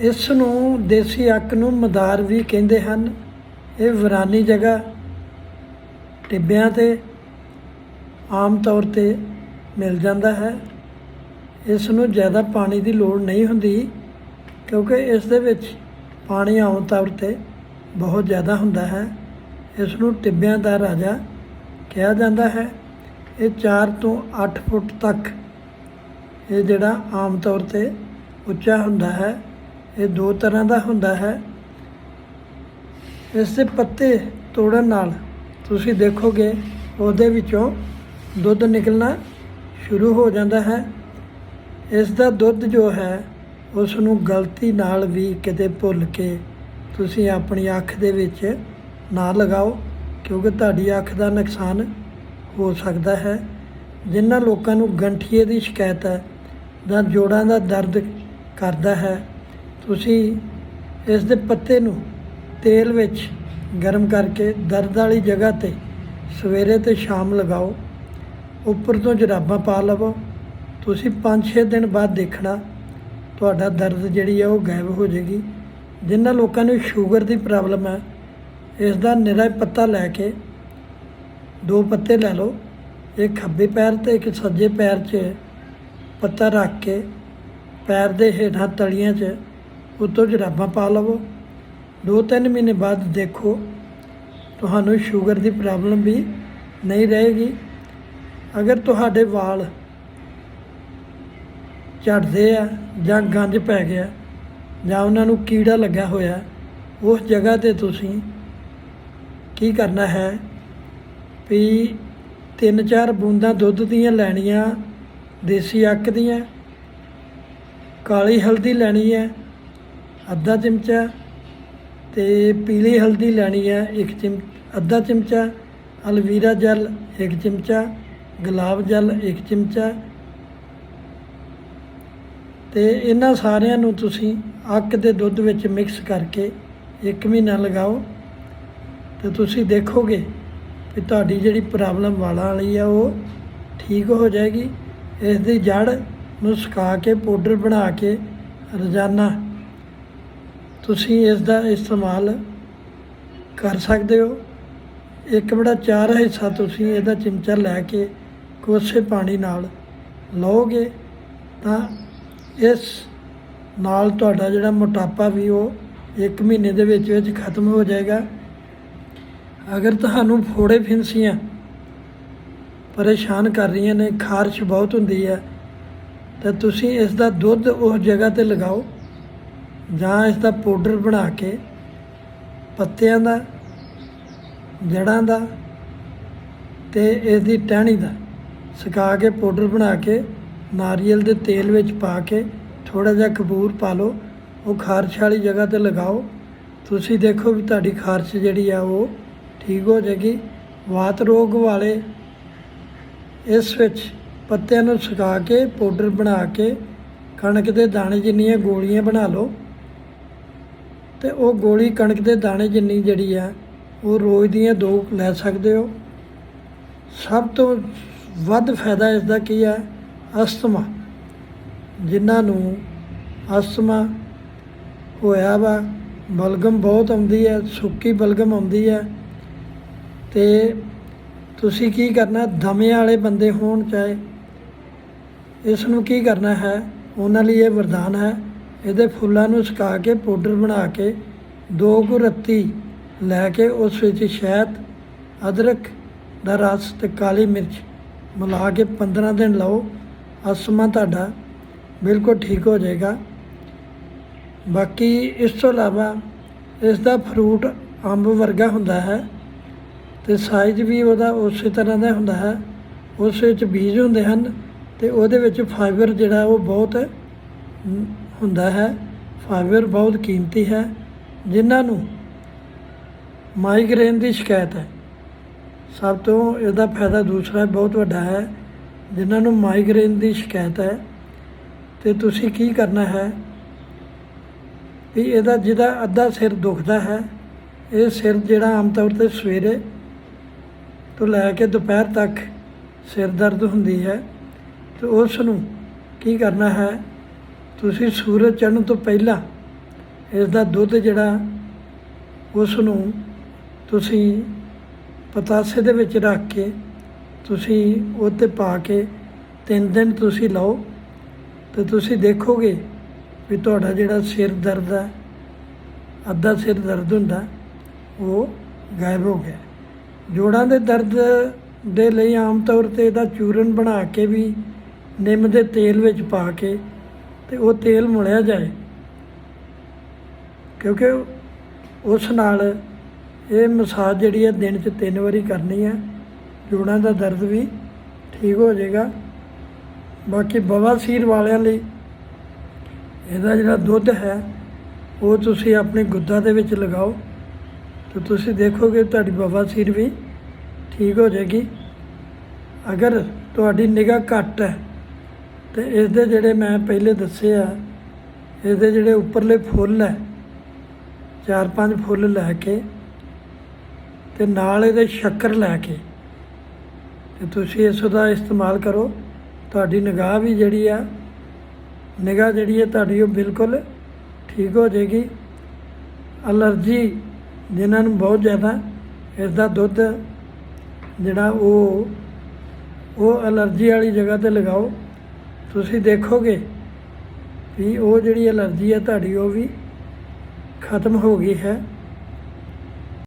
ਇਸ ਨੂੰ ਦੇਸੀ ਅੱਕ ਨੂੰ ਮਦਾਰ ਵੀ ਕਹਿੰਦੇ ਹਨ। ਇਹ ਵਿਰਾਨੀ ਜਗ੍ਹਾ ਟਿੱਬਿਆਂ ਤੇ ਆਮ ਤੌਰ ਤੇ ਮਿਲ ਜਾਂਦਾ ਹੈ। ਇਸ ਨੂੰ ਜ਼ਿਆਦਾ ਪਾਣੀ ਦੀ ਲੋੜ ਨਹੀਂ ਹੁੰਦੀ ਕਿਉਂਕਿ ਇਸ ਦੇ ਵਿੱਚ ਪਾਣੀ ਆਮ ਤੌਰ ਤੇ ਬਹੁਤ ਜ਼ਿਆਦਾ ਹੁੰਦਾ ਹੈ। ਇਸ ਨੂੰ ਟਿੱਬਿਆਂ ਦਾ ਰਾਜਾ ਕਿਹਾ ਜਾਂਦਾ ਹੈ। ਇਹ 4 ਤੋਂ 8 ਫੁੱਟ ਤੱਕ ਇਹ ਜਿਹੜਾ ਆਮ ਤੌਰ ਤੇ ਉੱਚਾ ਹੁੰਦਾ ਹੈ। ਇਹ ਦੋ ਤਰ੍ਹਾਂ ਦਾ ਹੁੰਦਾ ਹੈ। ਇਸ ਦੇ ਪੱਤੇ ਤੋੜਨ ਨਾਲ ਤੁਸੀਂ ਦੇਖੋਗੇ ਉਹਦੇ ਵਿੱਚੋਂ ਦੁੱਧ ਨਿਕਲਣਾ ਸ਼ੁਰੂ ਹੋ ਜਾਂਦਾ ਹੈ। ਇਸ ਦਾ ਦੁੱਧ ਜੋ ਹੈ ਉਸ ਨੂੰ ਗਲਤੀ ਨਾਲ ਵੀ ਕਿਤੇ ਭੁੱਲ ਕੇ ਤੁਸੀਂ ਆਪਣੀ ਅੱਖ ਦੇ ਵਿੱਚ ਨਾ ਲਗਾਓ, ਕਿਉਂਕਿ ਤੁਹਾਡੀ ਅੱਖ ਦਾ ਨੁਕਸਾਨ ਹੋ ਸਕਦਾ ਹੈ। ਜਿਨ੍ਹਾਂ ਲੋਕਾਂ ਨੂੰ ਗੰਠੀਏ ਦੀ ਸ਼ਿਕਾਇਤ ਹੈ, ਜਾਂ ਜੋੜਾਂ ਦਾ ਦਰਦ ਕਰਦਾ ਹੈ ਤੁਸੀਂ ਇਸ ਦੇ ਪੱਤੇ ਨੂੰ ਤੇਲ ਵਿੱਚ ਗਰਮ ਕਰਕੇ ਦਰਦ ਵਾਲੀ ਜਗ੍ਹਾ ਤੇ ਸਵੇਰੇ ਤੇ ਸ਼ਾਮ ਲਗਾਓ। ਉੱਪਰ ਤੋਂ ਜਰਾਬਾਂ ਪਾ ਲਵੋ। ਤੁਸੀਂ 5-6 ਦਿਨ ਬਾਅਦ ਦੇਖਣਾ, ਤੁਹਾਡਾ ਦਰਦ ਜਿਹੜੀ ਹੈ ਉਹ ਗਾਇਬ ਹੋ ਜਾਏਗੀ। ਜਿਨ੍ਹਾਂ ਲੋਕਾਂ ਨੂੰ ਸ਼ੂਗਰ ਦੀ ਪ੍ਰੋਬਲਮ ਹੈ ਇਸ ਦਾ ਨਿਰਾ ਪੱਤਾ ਲੈ ਕੇ ਦੋ ਪੱਤੇ ਲੈ ਲਓ। ਇੱਕ ਖੱਬੇ ਪੈਰ ਤੇ, ਇੱਕ ਸੱਜੇ ਪੈਰ 'ਚ ਪੱਤਾ ਰੱਖ ਕੇ ਪੈਰ ਦੇ ਹੇਠਾਂ ਤਲੀਆਂ 'ਚ ਉੱਤੋਂ ਜਰਾਬਾਂ ਪਾ ਲਵੋ। ਦੋ ਤਿੰਨ ਮਹੀਨੇ ਬਾਅਦ ਦੇਖੋ, ਤੁਹਾਨੂੰ ਸ਼ੂਗਰ ਦੀ ਪ੍ਰੋਬਲਮ ਵੀ ਨਹੀਂ ਰਹੇਗੀ। ਅਗਰ ਤੁਹਾਡੇ ਵਾਲ ਝੜਦੇ ਆ ਜਾਂ ਗੰਜ ਪੈ ਗਿਆ ਜਾਂ ਉਹਨਾਂ ਨੂੰ ਕੀੜਾ ਲੱਗਾ ਹੋਇਆ, ਉਸ ਜਗ੍ਹਾ ਤੇ ਤੁਸੀਂ ਕੀ ਕਰਨਾ ਹੈ ਵੀ ਤਿੰਨ ਚਾਰ ਬੂੰਦਾਂ ਦੁੱਧ ਦੀਆਂ ਲੈਣੀਆਂ, ਦੇਸੀ ਅੱਕ ਦੀਆਂ, ਕਾਲੀ ਹਲਦੀ ਲੈਣੀ ਹੈ ਅੱਧਾ ਚਮਚਾ ਤੇ ਪੀਲੀ ਹਲਦੀ ਲੈਣੀ ਹੈ ਇੱਕ ਚਮ, ਅੱਧਾ ਚਮਚਾ, ਅਲਵੀਰਾ ਜਲ ਇੱਕ ਚਮਚਾ, ਗੁਲਾਬ ਜਲ ਇੱਕ ਚਮਚਾ ਤੇ ਇਹਨਾਂ ਸਾਰਿਆਂ ਨੂੰ ਤੁਸੀਂ ਅੱਕ ਦੇ ਦੁੱਧ ਵਿੱਚ ਮਿਕਸ ਕਰਕੇ ਇੱਕ ਮਹੀਨਾ ਲਗਾਓ ਤੇ ਤੁਸੀਂ ਦੇਖੋਗੇ ਕਿ ਤੁਹਾਡੀ ਜਿਹੜੀ ਪ੍ਰੋਬਲਮ ਵਾਲਾਂ ਵਾਲੀ ਆ ਉਹ ਠੀਕ ਹੋ ਜਾਏਗੀ। ਇਸ ਦੀ ਜੜ ਨੂੰ ਸੁਕਾ ਕੇ, ਪਾਊਡਰ ਬਣਾ ਕੇ ਰੋਜ਼ਾਨਾ ਤੁਸੀਂ ਇਸ ਦਾ ਇਸਤੇਮਾਲ ਕਰ ਸਕਦੇ ਹੋ। ਇੱਕ ਬੜਾ ਚਾਰ ਹਿੱਸਾ ਤੁਸੀਂ ਇਹਦਾ ਚਮਚਾ ਲੈ ਕੇ ਕੋਸੇ ਪਾਣੀ ਨਾਲ ਲਓਗੇ ਤਾਂ ਇਸ ਨਾਲ ਤੁਹਾਡਾ ਜਿਹੜਾ ਮੋਟਾਪਾ ਵੀ ਉਹ ਇੱਕ ਮਹੀਨੇ ਦੇ ਵਿੱਚ ਵਿੱਚ ਖਤਮ ਹੋ ਜਾਏਗਾ। ਅਗਰ ਤੁਹਾਨੂੰ ਫੋੜੇ ਫਿੰਸੀਆਂ ਪਰੇਸ਼ਾਨ ਕਰ ਰਹੀਆਂ ਨੇ, ਖਾਰਸ਼ ਬਹੁਤ ਹੁੰਦੀ ਹੈ, ਤਾਂ ਤੁਸੀਂ ਇਸ ਦਾ ਦੁੱਧ ਉਸ ਜਗ੍ਹਾ ਤੇ ਲਗਾਓ। ਜਾਂ ਇਸ ਦਾ ਪਾਊਡਰ ਬਣਾ ਕੇ ਪੱਤਿਆਂ ਦਾ, ਜੜਾਂ ਦਾ ਤੇ ਇਸ ਦੀ ਟਹਿਣੀ ਦਾ ਸੁਕਾ ਕੇ ਪਾਊਡਰ ਬਣਾ ਕੇ ਨਾਰੀਅਲ ਦੇ ਤੇਲ ਵਿੱਚ ਪਾ ਕੇ ਥੋੜਾ ਜਿਹਾ ਕਪੂਰ ਪਾ ਲਓ। ਉਹ ਖਾਰਸ਼ ਵਾਲੀ ਜਗ੍ਹਾ ਤੇ ਲਗਾਓ। ਤੁਸੀਂ ਦੇਖੋ ਵੀ ਤੁਹਾਡੀ ਖਾਰਸ਼ ਜਿਹੜੀ ਆ ਉਹ ਠੀਕ ਹੋ ਜਾਏਗੀ। ਵਾਤ ਰੋਗ ਵਾਲੇ ਇਸ ਵਿੱਚ ਪੱਤਿਆਂ ਨੂੰ ਸੁਕਾ ਕੇ ਪਾਊਡਰ ਬਣਾ ਕੇ ਕਣਕ ਦੇ ਦਾਣੇ ਜਿੰਨੀਆਂ ਗੋਲੀਆਂ ਬਣਾ ਲਓ। ਤੇ ਉਹ ਗੋਲੀ ਕਣਕ ਦੇ ਦਾਣੇ ਜਿੰਨੀ ਜਿਹੜੀ ਆ, ਉਹ ਰੋਜ਼ ਦੀਆਂ ਦੋ ਲੈ ਸਕਦੇ ਹੋ। ਸਭ ਤੋਂ ਵੱਧ ਫਾਇਦਾ ਇਸ ਦਾ ਕੀ ਹੈ ਅਸਥਮਾ। ਜਿਨ੍ਹਾਂ ਨੂੰ ਅਸਥਮਾ ਹੋਇਆ ਵਾ, ਬਲਗਮ ਬਹੁਤ ਆਉਂਦੀ ਹੈ ਸੁੱਕੀ ਬਲਗਮ ਆਉਂਦੀ ਹੈ ਤੇ ਤੁਸੀਂ ਕੀ ਕਰਨਾ? ਦਮੇ ਵਾਲੇ ਬੰਦੇ ਹੋਣ ਚਾਹੇ। ਇਸ ਨੂੰ ਕੀ ਕਰਨਾ ਹੈ? ਉਹਨਾਂ ਲਈ ਇਹ ਵਰਦਾਨ ਹੈ ਇਹਦੇ ਫੁੱਲਾਂ ਨੂੰ ਸੁਕਾ ਕੇ ਪਾਊਡਰ ਬਣਾ ਕੇ ਦੋ ਕੁ ਰੱਤੀ ਲੈ ਕੇ ਉਸ ਵਿੱਚ ਸ਼ਹਿਦ, ਅਦਰਕ ਦਾ ਰਸ ਤੇ ਕਾਲੀ ਮਿਰਚ ਮਿਲਾ ਕੇ 15 ਦਿਨ ਲਾਓ। ਅਸਮਾ ਤੁਹਾਡਾ ਬਿਲਕੁਲ ਠੀਕ ਹੋ ਜਾਏਗਾ। ਬਾਕੀ ਇਸ ਤੋਂ ਇਲਾਵਾ ਇਸ ਦਾ ਫਰੂਟ ਅੰਬ ਵਰਗਾ ਹੁੰਦਾ ਹੈ ਤੇ ਸਾਈਜ਼ ਵੀ ਉਹਦਾ ਉਸੇ ਤਰ੍ਹਾਂ ਦਾ ਹੁੰਦਾ ਹੈ। ਉਸ ਵਿੱਚ ਬੀਜ ਹੁੰਦੇ ਹਨ ਤੇ ਉਹਦੇ ਵਿੱਚ ਫਾਈਬਰ ਜਿਹੜਾ ਉਹ ਬਹੁਤ ਹੁੰਦਾ ਹੈ। ਫਾਈਬਰ ਬਹੁਤ ਕੀਮਤੀ ਹੈ, ਜਿਨ੍ਹਾਂ ਨੂੰ ਮਾਈਗ੍ਰੇਨ ਦੀ ਸ਼ਿਕਾਇਤ ਹੈ। ਸਭ ਤੋਂ ਇਹਦਾ ਫਾਇਦਾ ਦੂਸਰਾ ਬਹੁਤ ਵੱਡਾ ਹੈ, ਜਿਨ੍ਹਾਂ ਨੂੰ ਮਾਈਗ੍ਰੇਨ ਦੀ ਸ਼ਿਕਾਇਤ ਹੈ। ਤੇ ਤੁਸੀਂ ਕੀ ਕਰਨਾ ਹੈ ਵੀ ਇਹਦਾ ਜਿਹਦਾ ਅੱਧਾ ਸਿਰ ਦੁਖਦਾ ਹੈ, ਇਹ ਸਿਰ ਜਿਹੜਾ ਆਮ ਤੌਰ ਤੇ ਸਵੇਰੇ ਤੋਂ ਲੈ ਕੇ ਦੁਪਹਿਰ ਤੱਕ ਸਿਰ ਦਰਦ ਹੁੰਦੀ ਹੈ, ਤੇ ਉਸ ਨੂੰ ਕੀ ਕਰਨਾ ਹੈ ਤੁਸੀਂ ਸੂਰਜ ਚੜ੍ਹਨ ਤੋਂ ਪਹਿਲਾਂ ਇਸ ਦਾ ਦੁੱਧ ਜਿਹੜਾ ਉਸ ਨੂੰ ਤੁਸੀਂ ਪਤਾਸੇ ਦੇ ਵਿੱਚ ਰੱਖ ਕੇ ਤੁਸੀਂ ਉਹ 'ਤੇ ਪਾ ਕੇ ਤਿੰਨ ਦਿਨ ਤੁਸੀਂ ਲਓ ਤੇ ਤੁਸੀਂ ਦੇਖੋਗੇ ਵੀ ਤੁਹਾਡਾ ਜਿਹੜਾ ਸਿਰ ਦਰਦ ਹੈ, ਅੱਧਾ ਸਿਰ ਦਰਦ ਹੁੰਦਾ, ਉਹ ਗਾਇਬ ਹੋ ਗਿਆ। ਜੋੜਾਂ ਦੇ ਦਰਦ ਦੇ ਲਈ ਆਮ ਤੌਰ ਤੇ ਇਹਦਾ ਚੂਰਨ ਬਣਾ ਕੇ ਵੀ ਨਿੰਮ ਦੇ ਤੇਲ ਵਿੱਚ ਪਾ ਕੇ ਤੇ ਉਹ ਤੇਲ ਮੁਲਿਆ ਜਾਏ। ਕਿਉਂਕਿ ਉਸ ਨਾਲ ਇਹ ਮਸਾਜ ਜਿਹੜੀ ਹੈ ਦਿਨ 'ਚ ਤਿੰਨ ਵਾਰੀ ਕਰਨੀ ਹੈ ਜੋੜਾਂ ਦਾ ਦਰਦ ਵੀ ਠੀਕ ਹੋ ਜਾਏਗਾ। ਬਾਕੀ ਬਵਾਸੀਰ ਵਾਲਿਆਂ ਲਈ ਇਹਦਾ ਜਿਹੜਾ ਦੁੱਧ ਹੈ, ਉਹ ਤੁਸੀਂ ਆਪਣੇ ਗੁੱਦਾ ਦੇ ਵਿੱਚ ਲਗਾਓ। ਤੇ ਤੁਸੀਂ ਦੇਖੋਗੇ ਤੁਹਾਡੀ ਬਵਾਸੀਰ ਵੀ ਠੀਕ ਹੋ ਜਾਏਗੀ। ਅਗਰ ਤੁਹਾਡੀ ਨਿਗਾਹ ਘੱਟ ਹੈ ਤੇ ਇਸ ਦੇ ਜਿਹੜੇ ਮੈਂ ਪਹਿਲੇ ਦੱਸੇ ਆ ਇਹਦੇ ਜਿਹੜੇ ਉੱਪਰਲੇ ਫੁੱਲ ਹੈ ਚਾਰ ਪੰਜ ਫੁੱਲ ਲੈ ਕੇ ਤੇ ਨਾਲ ਇਹਦੇ ਸ਼ੱਕਰ ਲੈ ਕੇ, ਤੇ ਤੁਸੀਂ ਇਸ ਦਾ ਇਸਤੇਮਾਲ ਕਰੋ। ਤੁਹਾਡੀ ਨਿਗਾਹ ਵੀ ਜਿਹੜੀ ਆ, ਨਿਗਾਹ ਜਿਹੜੀ ਹੈ ਤੁਹਾਡੀ ਉਹ ਬਿਲਕੁਲ ਠੀਕ ਹੋ ਜਾਏਗੀ। ਅਲਰਜੀ ਜਿਨ੍ਹਾਂ ਨੂੰ ਬਹੁਤ ਜ਼ਿਆਦਾ ਇਸ ਦਾ ਦੁੱਧ ਜਿਹੜਾ ਉਹ ਉਹ ਅਲਰਜੀ ਵਾਲੀ ਜਗ੍ਹਾ ਤੇ ਲਗਾਓ। ਤੁਸੀਂ ਦੇਖੋਗੇ ਵੀ ਉਹ ਜਿਹੜੀ ਐਲਰਜੀ ਹੈ ਤੁਹਾਡੀ ਉਹ ਵੀ ਖਤਮ ਹੋ ਗਈ ਹੈ।